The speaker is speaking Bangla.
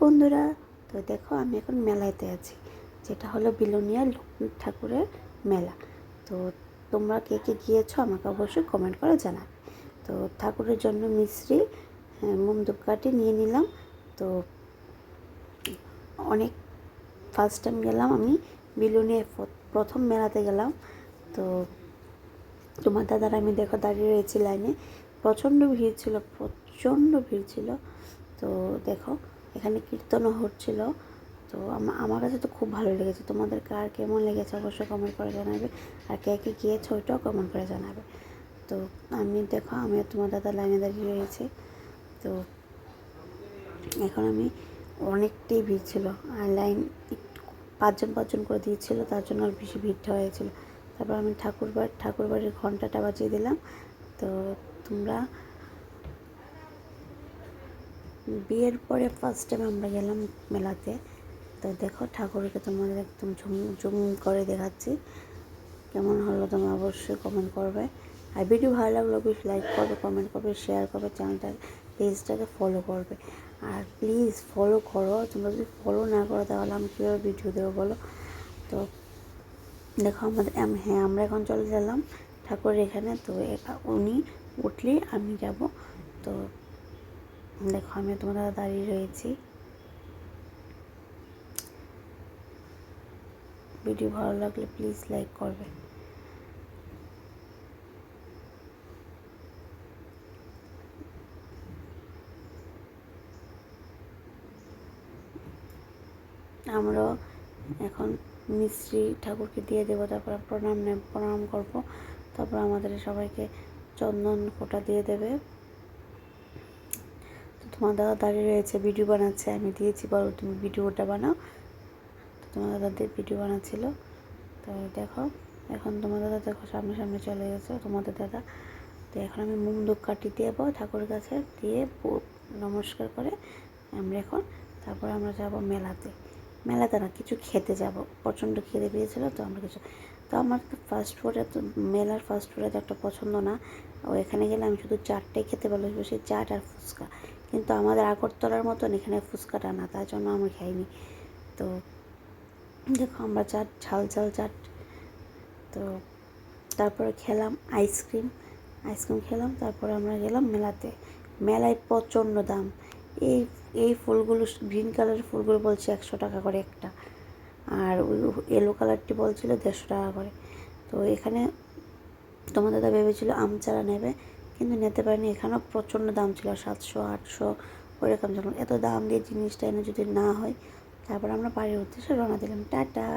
বন্ধুরা? তো দেখো আমি এখন মেলাতে আছি যেটা হলো বিলোনিয়া ঠাকুরের মেলা। তো তোমরা কে কে গিয়েছো আমাকে অবশ্যই কমেন্ট করে জানাবে। তো ঠাকুরের জন্য মিশ্রি হ্যাঁ, মোম ধূপকাঠি নিয়ে নিলাম। তো অনেক ফার্স্ট টাইম গেলাম আমি বিলোনিয়া প্রথম মেলাতে গেলাম। তো তোমার দাদার আমি দেখো দাঁড়িয়ে রয়েছি লাইনে। প্রচণ্ড ভিড় ছিল প্রচণ্ড ভিড় ছিল। তো দেখো এখানে কীর্তনও হচ্ছিল। তো আমার কাছে তো খুব ভালো লেগেছে। তোমাদের কার কেমন লেগেছে অবশ্যই কমেন্ট করে জানাবে। আর কে কে গিয়েছে ওইটাও কমেন্ট করে জানাবে। তো আমি দেখো আমি তোমার দাদা লাইনে দাঁড়িয়ে রয়েছে। তো এখন আমি অনেকটাই ভিড় ছিল। আর লাইন পাঁচজন পাঁচজন করে দিয়েছিল, তার জন্য আর বেশি ভিড়টা হয়েছিল। তারপর আমি ঠাকুরবার, ঠাকুরবাড়ির ঘন্টাটা বাজিয়ে দিলাম। তো তোমরা বিয়ের পরে ফার্স্ট টাইম আমরা গেলাম মেলাতে। তো দেখো ঠাকুরকে তোমাদের একদম ঝুম ঝুম করে দেখাচ্ছি। কেমন হলো তোমরা অবশ্যই কমেন্ট করবে। আর ভিডিও ভালো লাগলে অবশ্যই লাইক করবে কমেন্ট করবে শেয়ার করবে চ্যানেলটা পেজটাকে ফলো করবে। আর প্লিজ ফলো করো, তোমরা যদি ফলো না করো তাহলে আমি কীভাবে ভিডিও দেবো বলো? তো দেখো আমাদের হ্যাঁ আমরা এখন চলে গেলাম ঠাকুরের এখানে। তো উনি উঠলেই আমি যাব। তো দেখো আমি তোমার দাদা দাঁড়িয়ে রয়েছি। ভিডিও ভালো লাগলে প্লিজ লাইক করবে। আমরা এখন মিশ্রি ঠাকুরকে দিয়ে দেবো, তারপর প্রণাম প্রণাম করব। তারপর আমাদের সবাইকে চন্দন কোটা দিয়ে দেবে। তোমার দাদা দাঁড়িয়ে রয়েছে ভিডিও বানাচ্ছে, আমি দিয়েছি, বলো তুমি ভিডিওটা বানাও। তো তোমার দাদাদের ভিডিও বানাচ্ছিল। তো দেখো, এখন তোমার দাদা দেখো সামনে সামনে চলে গেছে, তোমাদের দাদা। তো এখন আমি মুম দুঃখ কাটি দিয়ে ঠাকুর কাছে, দিয়ে নমস্কার করে আমরা এখন তারপর আমরা যাব মেলাতে। মেলাতে না কিছু খেতে যাব। প্রচণ্ড খেতে পেয়েছিল তো আমরা কিছু তো আমার ফাস্ট ফুডে তো মেলার ফাস্ট ফুডে তো একটা পছন্দ না। ও এখানে গেলে আমি শুধু চাটটাই খেতে ভালোবাসি সেই চাট আর ফুচকা। কিন্তু আমাদের আগরতলার মতন এখানে ফুচকাটা না, তার জন্য আমি খাইনি। তো দেখো আমরা চাট, ঝাল ঝাল চাট। তো তারপরে খেলাম আইসক্রিম। আইসক্রিম খেলাম, তারপরে আমরা গেলাম মেলাতে। মেলায় প্রচণ্ড দাম। এই এই ফুলগুলো গ্রিন কালারের ফুলগুলো বলছে একশো টাকা করে একটা। আর ওই ইয়েলো কালারটি বলছিল দেড়শো টাকা করে। তো এখানে তোমার দাদা ভেবেছিল আম চারা নেবে, কিন্তু নিতে পারেনি। এখানেও প্রচণ্ড দাম ছিল, সাতশো, আটশো, ওইরকম যখন এত দাম দিয়ে জিনিসটা এনে যদি না হয়, তারপর আমরা বাড়ির উদ্দেশ্যে রওনা দিলাম। টাটা!